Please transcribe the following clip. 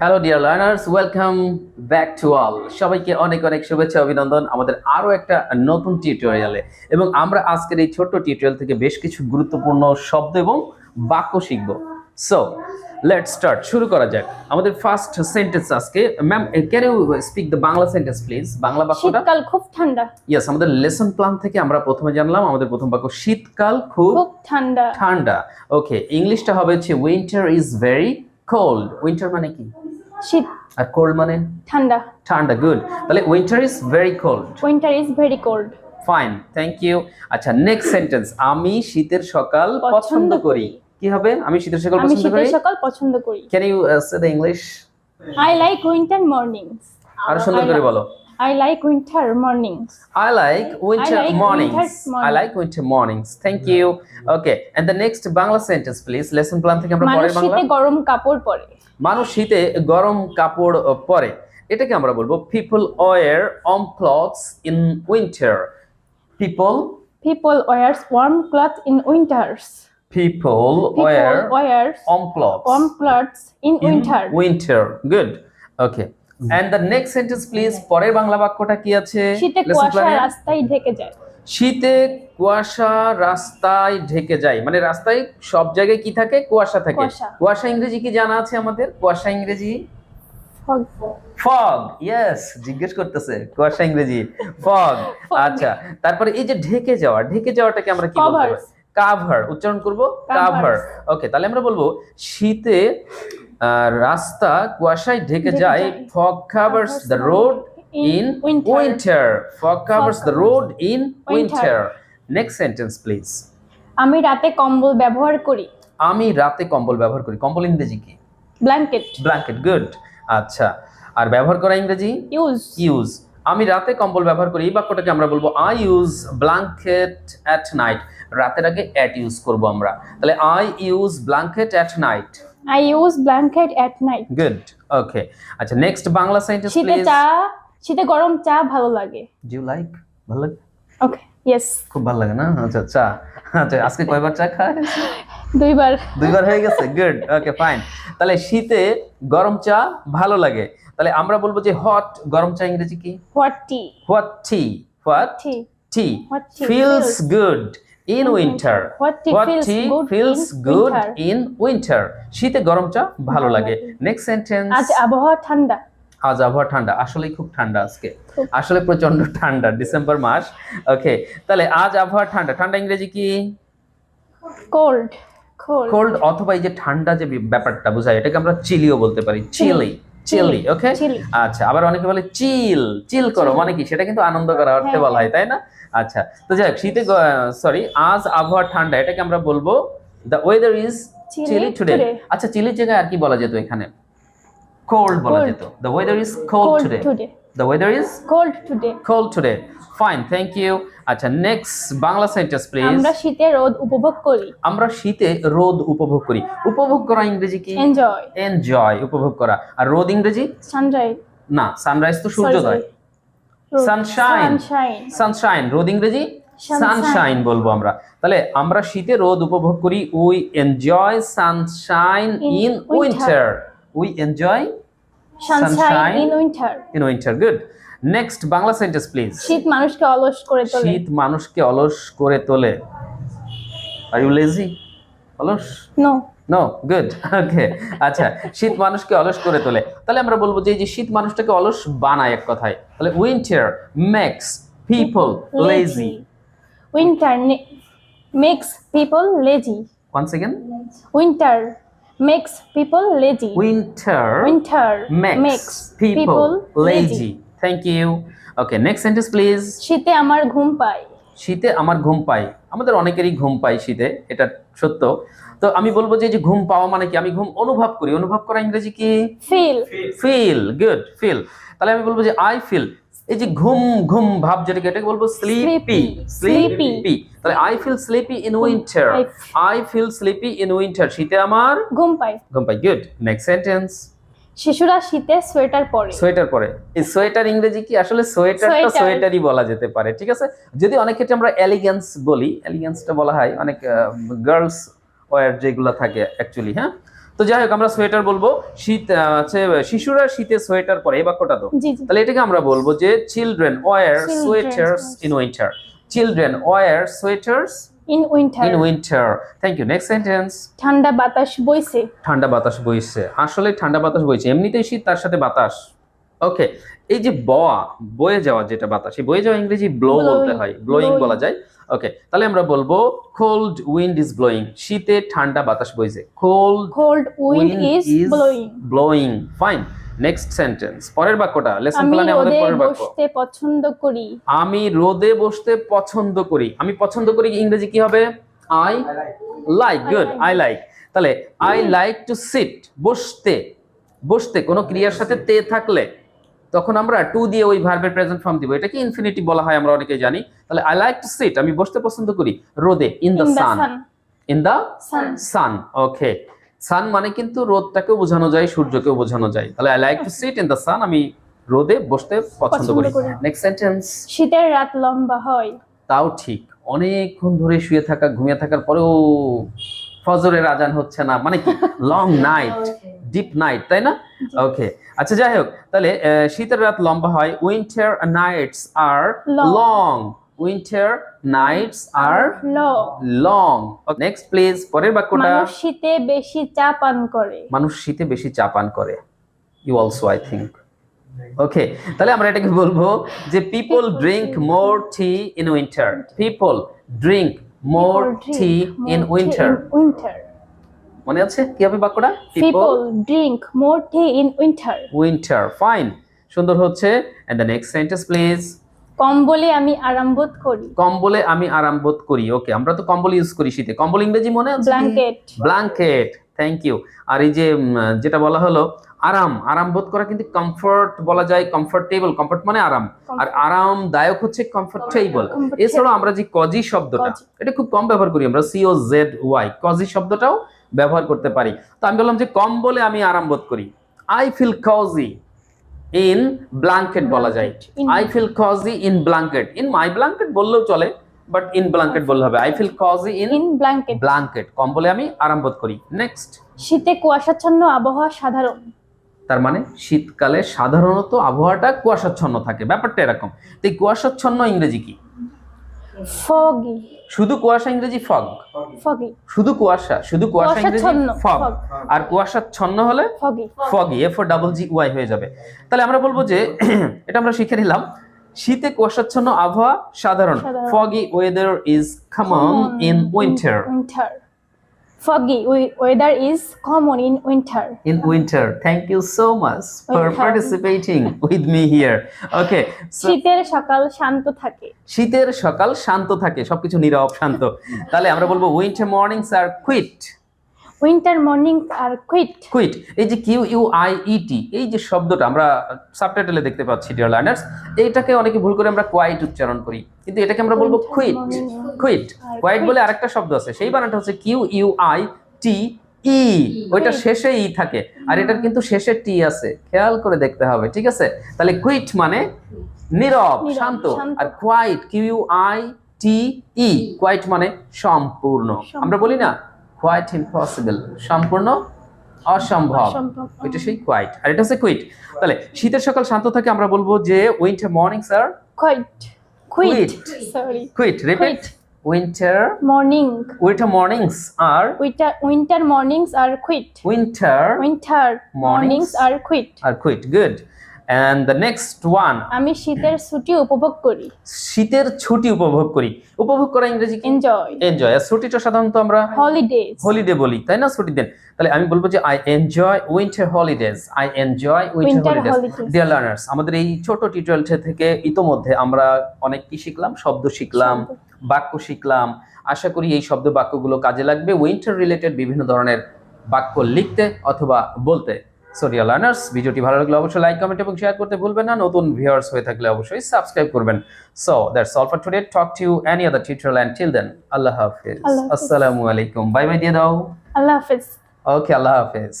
Hello dear learners welcome back to all সবাইকে অনেক অনেক শুভেচ্ছা অভিনন্দন। আমাদের আরও একটা নতুন টিউটোরিয়ালে এবং আমরা আজকের এই ছোট্ট টিউটোরিয়াল থেকে বেশ কিছু গুরুত্বপূর্ণ শব্দ এবং বাক্য শিখব। সো লেট স্টার্ট শুরু করা যাক। আমাদের ফার্স্ট সেন্টেন্স আজকে। Ma'am can you speak the Bangla sentence please Bangla বাক্যটা? শীতকাল খুব ঠান্ডা। ইয়েস আমাদের লেসন প্ল্যান থেকে আমরা প্রথমে জানলাম আমাদের প্রথম বাক্য শীতকাল খুব ঠান্ডা। ঠান্ডা। ওকে ইংলিশটা হবে হচ্ছে winter is very cold winter মানে কি? শীত। আর কোল্ড মানে? ঠান্ডা। ঠান্ডা গুড তাহলে winter is very cold winter is very cold fine thank you আচ্ছা নেক্সট সেন্টেন্স আমি শীতের সকাল পছন্দ করি। কি হবে? আমি শীতের সকাল পছন্দ শীতের করি? সকাল পছন্দ করি। Can you say the English I like winter mornings আরও সুন্দর করে বলো। I like winter mornings I like winter I like mornings. winter I like winter mornings. Thank you. Okay. And the next Bangla sentence, please. Lesson plan থেকে আমরা মানুষ পরের বাংলা শীতে গরম কাপড় পরে মানুষ শীতে গরম কাপড় পরে এটাকে আমরা বলব people wear warm clothes in winter people people wears warm cloth in winters people people wear wears warm clothes warm clothes in in winter winter good okay and the next sentence please পরের বাংলা বাক্যটা কি আছে? শীতে কুয়াশা রাস্তায় ঢেকে যায়। শীতে কুয়াশা রাস্তায় ঢেকে যায়। মানে রাস্তায় সব জায়গায় কি থাকে? কুয়াশা থাকে। কুয়াশা। ইংরেজি কি জানা আছে আমাদের? কুয়াশা ইংরেজি? ফগ। ইয়েস জিজ্ঞেস করতেছে। কুয়াশা ইংরেজি। ফগ। আচ্ছা তারপরে এই যে ঢেকে যাওয়া ঢেকে যাওয়াটাকে আমরা কি বলতে Covers. কাভার উচ্চারণ করব? কাভার ওকে তাহলে আমরা বলব শীতে রাস্তা কুয়াশায় ঢেকে যায়। Fog covers the road in winter. Winter fog covers the road in. Winter next sentence please আমি রাতে কম্বল ব্যবহার করি। আমি রাতে কম্বল ব্যবহার করি। কম্বল ইংরেজি কি? ব্ল্যাঙ্কেট ব্ল্যাঙ্কেট গুড আচ্ছা আর ব্যবহার করা ইংরেজি? ইউজ ইউজ আমি রাতে কম্বল ব্যবহার করি। এই বাক্যটাকে আমরা বলব I use blanket at night রাতের আগে অ্যাট ইউজ করব আমরা। তাহলে I use blanket at night I use blanket at night good okay আচ্ছা নেক্সট বাংলা সেন্টেন্স শীতে চা শীতে গরম চা ভালো লাগে। ডু লাইক ভালো লাগে? ওকে ইয়েস খুব ভালো লাগে না? আচ্ছা চা। আচ্ছা আজকে কয়বার চা খায় দুইবার। দুইবার হয়ে গেছে? গুড ওকে ফাইন তাহলে শীতে গরম চা ভালো লাগে। তাহলে আমরা বলব যে হট গরম চা ইংরেজি কি? What tea what tea what tea What tea feels good. In winter. What tea feels good in winter? শীতে গরম চা ভালো লাগে। নেক্সট সেন্টেন্স আজ আবহাওয়া ঠান্ডা। আজ আবহাওয়া ঠান্ডা। আসলেই খুব ঠান্ডা আজকে। আসলে প্রচণ্ড ঠান্ডা ডিসেম্বর মাস। ওকে তাহলে আজ আবহাওয়া ঠান্ডা। ঠান্ডা ইংরেজি কি? কোল্ড কোল্ড অথবা এই যে ঠান্ডা যে ব্যাপারটা বোঝায় এটাকে আমরা চিলিও বলতে পারি। চিলি। চিলি ওকে আচ্ছা আবার অনেকে বলে চিল চিল করো মানে কি? সেটা কিন্তু আনন্দ করা অর্থে হ্যাঁ, বলা হয় তাই না? আচ্ছা তো যাই শীতে সরি আজ আবহাওয়া ঠান্ডা এটাকে আমরা বলব the weather is chilly today আচ্ছা চিলির জায়গায় আর কি বলা যেত এখানে? কোল্ড বলা যেত। The weather is cold today the weather is cold today cold today fine thank you আচ্ছা নেক্সট বাংলা সেন্টেন্স প্লিজ আমরা শীতে রোদ উপভোগ করি। আমরা শীতে রোদ উপভোগ করি। উপভোগ করা ইংরেজি কি? এনজয় এনজয় উপভোগ করা। আর রোদ ইংরেজি? সানরাইজ না সানরাইজ তো সূর্যোদয়। Sunshine. সানশাইন সানশাইন রোদ ইংরেজি? Sunshine. সানশাইন বলব আমরা। তাহলে আমরা শীতে রোদ উপভোগ করি we enjoy sunshine In in winter. Winter we enjoy sunshine in winter in winter good next Bangla sentence please শীত মানুষকে অলস করে তোলে। শীত মানুষকে অলস করে তোলে। আর ইউ লেজি অলস? নো নো গুড ওকে আচ্ছা শীত মানুষকে অলস করে তোলে। তাহলে আমরা বলব যে এই যে শীত মানুষটাকে অলস বানায় এক কথায়। তাহলে winter makes people lazy winter makes people lazy once again. Winter makes people lazy winter winter makes makes people lazy. thank you. Okay next sentence please. শীতে আমার ঘুম পায়। শীতে আমার ঘুম পাই আমাদের অনেকেরই ঘুম পাই শীতে এটা সত্য। তো আমি বলব যে যে ঘুম পাওয়া মানে কি? আমি ঘুম অনুভব করি। অনুভব করা ইংরেজি কি? ফিল ফিল গুড ফিল তাহলে আমি বলব যে আই ফিল এই যে ঘুম ঘুম ভাব যেটাকে এটাকে বলব স্লিপি স্লিপি তাহলে I feel sleepy in winter I feel sleepy in winter শীতে আমার ঘুম পায়। ঘুম পাই গুড নেক্সট সেন্টেন্স শিশুরা শীতে সোয়েটার পরে। সোয়েটার পরে। এই সোয়েটার ইংরেজি কি? আসলে সোয়েটারটা Sweater. সোয়েটারই বলা যেতে পারে ঠিক আছে? যদি অনেক ক্ষেত্রে আমরা এলিগেন্স বলি এলিগেন্সটা বলা হয় অনেক গার্লস ওয়্যার যেগুলো থাকে অ্যাকচুয়ালি হ্যাঁ? তো যাই হোক আমরা সোয়েটার বলব। শীত হচ্ছে শিশুরা শীতে সোয়েটার পরে এই বাক্যটা তো। তাহলে এটাকে আমরা বলব যে children wear sweaters in winter children wear sweaters in winter in winter thank you next sentence ঠান্ডা বাতাস বইছে। ঠান্ডা বাতাস বইছে। আসলে ঠান্ডা বাতাস বইছে। এমনিতেই শীত তার সাথে বাতাস। ওকে এই যে বয়া বয়ে যাওয়া যেটা বাতাস এই বয়ে যাওয়া ইংরেজি ব্লো বলতে হয়। ব্লোয়িং বলা যায়। ওকে তাহলে আমরা বলব কোল্ড উইন্ড ইজ ব্লোয়িং শীতে ঠান্ডা বাতাস বইছে। Cold cold wind is blowing blowing fine next sentence পরের বাক্যটা লেসন প্ল্যানে আমাদের পরের বাক্য। বসতে পছন্দ করি। আমি রোদে বসতে পছন্দ করি। আমি পছন্দ করি ইংরেজি কি হবে? I like good I like তাহলে আই লাইক টু সিট বসতে। বসতে কোনো ক্রিয়ার সাথে তে থাকলে। তখন আমরা টু দিয়ে ওই ভার্বের প্রেজেন্ট ফর্ম দিব। এটাকে ইনফিনিটিভ বলা হয় আমরা অনেকেই জানি। তাহলে আই লাইক টু সিট আমি বসতে পছন্দ করি। রোদে in the sun in the sun okay sun মানে কিন্তু রোদটাকেও বোঝানো যায় সূর্যকেও বোঝানো যায়। তাহলে I like to sit in the sun আমি রোদে বসতে পছন্দ করি। করি। নেক্সট সেন্টেন্স শীতের রাত লম্বা হয়। তাও ঠিক। অনেকক্ষণ ধরে শুয়ে থাকা ঘুমিয়ে থাকার পরেও ফজরের আজান হচ্ছে না। মানে কি? লং নাইট ডিপ নাইট তাই না? ওকে আচ্ছা যাই হোক তাহলে শীতের রাত লম্বা হয়। Winter nights are long winter nights are long next please পরের বাক্যটা। মানুষ শীতে বেশি চা পান করে। মানুষ শীতে বেশি চা পান করে। You also I think okay তাহলে আমরা এটাকে বলব যে people drink more tea in winter people drink more tea in winter winter মনে আছে? কি হবে বাক্যটা? People drink more tea in winter winter fine সুন্দর হচ্ছে। And the next sentence please কম্বলে আমি আরাম বোধ করি। কম্বলে আমি আরাম বোধ করি। ওকে আমরা তো কম্বল ইউজ করি শীতে। কম্বল ইংরেজি মনে আছে? ব্ল্যাঙ্কেট ব্ল্যাঙ্কেট থ্যাংক ইউ আর এই যে যেটা বলা হলো আরাম। আরাম বোধ করা কিন্তু কমফর্ট বলা যায় কমফোর্টেবল কমফর্ট মানে আরাম। আর আরামদায়ক হচ্ছে কমফোর্টেবল এছাড়াও আমরা যে কজি শব্দটা এটা খুব কম ব্যবহার করি আমরা C O Z Y cozy শব্দটাও ব্যবহার করতে পারি। তো আমি বললাম যে কম বলে আমি আরাম বোধ করি। I feel cozy in blanket বলা যায়। I feel cozy in blanket in my blanket বললেও চলে বাট ইন ব্লাঙ্কেট বললে হবে। I feel cozy in in blanket blanket কম্বলে আমি আরাম বোধ করি। নেক্সট শীতে কুয়াশাচ্ছন্ন আবহাওয়া সাধারণ। তার মানে শীতকালে সাধারণত আবহাওয়াটা কুয়াশাচ্ছন্ন থাকে। ব্যাপারটা এরকম। তো এই কুয়াশাচ্ছন্ন ইংরেজি কি? ফগি। শুধু কুয়াশা ইংরেজি ফগ? ফগি। শুধু কুয়াশা শুধু কুয়াশা ইংরেজি ফগ। আর আর কুয়াশাচ্ছন্ন হলে foggy. Foggy F double G Y হয়ে যাবে। তাহলে আমরা বলব যে এটা আমরা শিখে নিলাম। শীতে কুয়াশাচ্ছন্ন আবহাওয়া সাধারণ। সাধারণ। Foggy weather is common in winter winter foggy weather is common in winter in winter. Thank you so much for participating with me here. Okay, শীতের সকাল শান্ত থাকে শীতের সকাল শান্ত থাকে সবকিছু নীরব শান্ত তাহলে আমরা বলব winter mornings are quiet winter morning are quiet quiet এই যে Q U I E T এই যে শব্দটা আমরা সাবটাইটেলে দেখতে পাচ্ছি ডিয়ার লার্নার্স এইটাকে অনেকে ভুল করে আমরা কোয়াইট উচ্চারণ করি। কিন্তু এটাকে আমরা বলব কুইট কুইট কোয়াইট বলে আরেকটা শব্দ আছে সেই বানানটা হচ্ছে Q U I T E ওইটা শেষে ই থাকে। আর এটার কিন্তু শেষে টি আছে খেয়াল করে দেখতে হবে ঠিক আছে? তাহলে কুইট মানে নীরব শান্ত। আর quite Q U I T E quite মানে সম্পূর্ণ। আমরা বলি না কোয়াইট ইম্পসিবল সম্পূর্ণ অসম্ভব। এটা সেই কোয়াইট আর এটা হচ্ছে কুইট তাহলে শীতের সকাল শান্ত থাকে আমরা বলব যে winter morning sir quiet quiet Quit. Sorry quiet repeat winter morning winter mornings are winter winter mornings are quiet winter winter mornings are quiet are quiet good and the next one আমি শীতের ছুটি উপভোগ করি। শীতের ছুটি উপভোগ করি। উপভোগ করা ইংরেজি কি? এনজয় এনজয় আর ছুটিটা সাধারণত আমরা হলিডেজ হলিডে বলি তাই না? ছুটির দিন। তাহলে আমি বলব যে I enjoy winter holidays I enjoy winter holidays. Dear learners আমাদের এই ছোট টিউটোরিয়াল থেকে ইতোমধ্যে আমরা অনেক কি শিখলাম? শব্দ শিখলাম বাক্য শিখলাম। আশা করি এই শব্দ বাক্যগুলো কাজে লাগবে। উইন্টার রিলেটেড বিভিন্ন ধরনের বাক্য লিখতে অথবা বলতে। সো ডিয়ার লার্নার্স ভিডিওটি ভালো লাগলে অবশ্যই লাইক কমেন্ট এবং শেয়ার করতে ভুলবেন না। নতুন ভিউয়ার্স হয়ে থাকলে অবশ্যই সাবস্ক্রাইব করবেন। So that's all for today talk to any other teacher and till then আল্লাহ হাফিজ। আল্লাহ হাফেজ। আসসালামু আলাইকুম। বাই বাই দিয়ে দাও আল্লাহ হাফেজ। ওকে আল্লাহ হাফেজ।